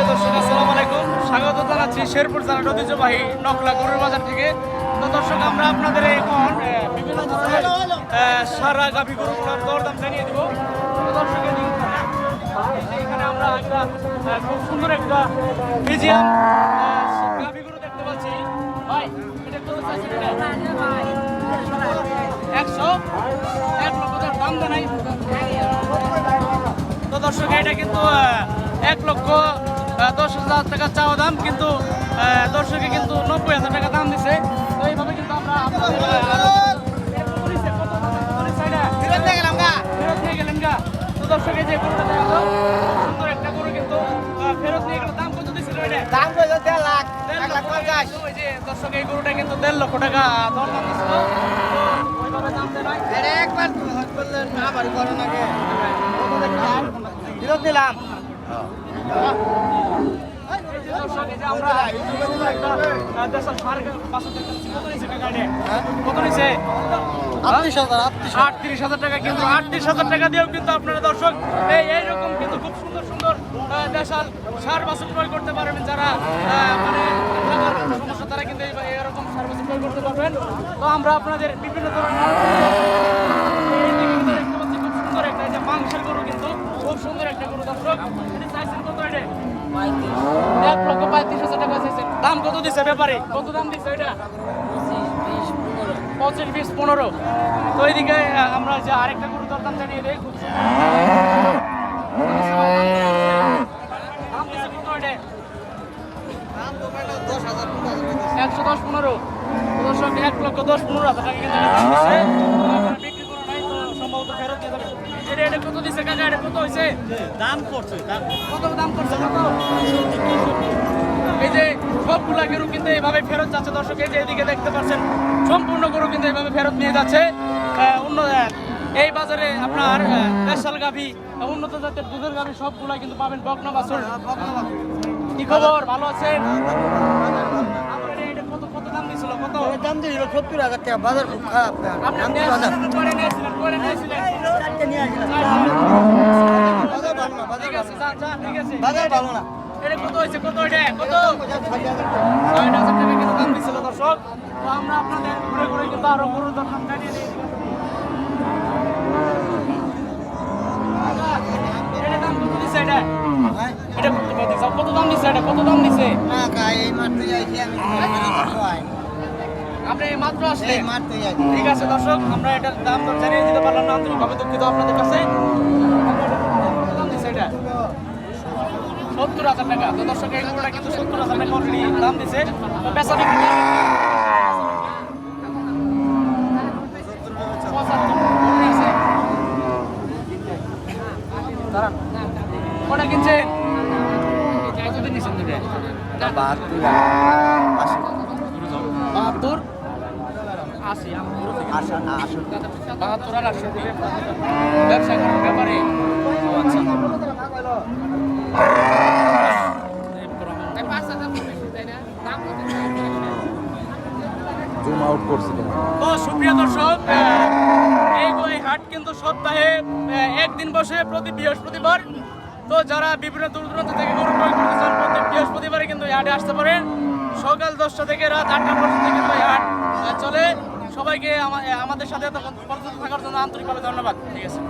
সুপ্রিয় দর্শক, আসসালামু আলাইকুম। স্বাগত জানাচ্ছি শেরপুর জেলার ঐতিহ্যবাহী নকলা গরুর বাজার থেকে। তো দর্শক, আমরা আপনাদের এখন বিভিন্ন ধরনের সারা গাভী গরুগুলোর দরদাম জানিয়ে দিব। দর্শক এখানে আমরা একটা খুব সুন্দর একটা মিউজিয়াম গাভী গরু দেখতে পাচ্ছি। ভাই একশো? এক লক্ষ দাম জানাই তো দর্শক, এটা কিন্তু এক লক্ষ দশ হাজার টাকা চাওয়া দাম কিন্তু দর্শকে কিন্তু নব্বই হাজার টাকা দাম দিছে। তো এইভাবে কিন্তু আমরা? ফেরত দর্শক যে গরুটা দেখা সুন্দর একটা গরু কিন্তু ফেরত নিয়ে গেল। দাম কত দিছিল এটা? দেড় লক্ষ টাকা। তো ওই যে দর্শক এই গরুটা কিন্তু দেড় লক্ষ টাকা দর দাম দিছিল। তো ওইভাবে দাম দেয় নাই দিলাম এই যে দর্শক, এই যে আমরা আটত্রিশ হাজার টাকা কিন্তু আটত্রিশ হাজার টাকা দিয়েও কিন্তু আপনারা দর্শক, এই এইরকম কিন্তু খুব সুন্দর সুন্দর দেশাল সার ক্রয় করতে পারবেন যারা মানে সমস্যা তারা কিন্তু এরকম করতে পারবেন তো আমরা আপনাদের বিভিন্ন ধরনের খুব সুন্দর মাংসের গরু কিন্তু, খুব সুন্দর একটা গরু দর্শক। এক লক্ষ পঁয়ত্রিশ হাজার টাকা দাম কত দিছে ব্যাপারে? কত দাম দিচ্ছে এটা পঁচিশ, বিশ, পনেরো। তো এইদিকে আমরা যে আরেকটা গরু দরদাম জানিয়ে দিছে এটা? একশো দশ, পনেরো। তো এক লক্ষ দশ, পনেরো হাজার টাকা দাম দিছে। তো আপনারা বিক্রি করা নাই তো সম্ভবত ফেরত দিয়ে দেবেন এটা কত দিছে কাকা এটা কত হয়েছে দাম করছে দাম কত দাম করছে কত? এই যে সবগুলা গরু কিন্তু এইভাবে ফেরত যাচ্ছে দর্শক এই যে এদিকে দেখতে পাচ্ছেন সম্পূর্ণ গরু কিন্তু এইভাবে ফেরত নিয়ে যাচ্ছে। আহ, অন্য এই বাজারে আপনার স্পেশাল গাভি উন্নত জাতের দুধের গাভি সবগুলা কিন্তু পাবেন বকনা বাছুর। কি খবর? ভালো আছেন? দাম কত দাম দিয়েছিল সত্তর হাজার টাকা। বাজার খুব খারাপ বাজার। ভালো না কত হয়েছে কত কত? দাম দিচ্ছিল দর্শক। তো আমরা আপনাদের ঘুরে ঘুরে কিন্তু আরও গরুর দাম জানিয়ে দিই। এটা কত দিচ্ছে এটা? কত দাম দিচ্ছে এটা কত দাম দিচ্ছে না এই মাত্র যাইছি আমি। আপনি মাত্র ঠিক আছে দর্শক আমরা এটার দাম দর জানিয়ে দিতে পারলাম না আন্তরিকভাবে দুঃখিত আপনাদের কাছে। এটা। সত্তর হাজার টাকা। তো দর্শক এই গরুটা কিন্তু সত্তর হাজার টাকা অলরেডি দাম দিচ্ছে তো বেচা বিক্রি। কটা কিনছেন কতদিন নিচ্ছেন দুটো বাহাত্তর। বাহাত্তর? আশি না আসুন বাহাত্তর আর আটশো ব্যবসা করার ব্যাপারে আচ্ছা। জুম আউট করছি তো সুপ্রিয় দর্শক এই এই হাট কিন্তু সপ্তাহে একদিন বসে প্রতি বৃহস্পতিবার। তো যারা বিভিন্ন দূর দূরান্ত থেকে গরু ক্রয় করতে চান প্রতি বৃহস্পতিবারে কিন্তু এই হাটে আসতে পারেন। সকাল দশটা থেকে রাত আটটা পর্যন্ত কিন্তু এই হাট সবাইকে আমাদের সাথে এতক্ষণ পর্যন্ত থাকার জন্য আন্তরিকভাবে ধন্যবাদ। ঠিক আছে।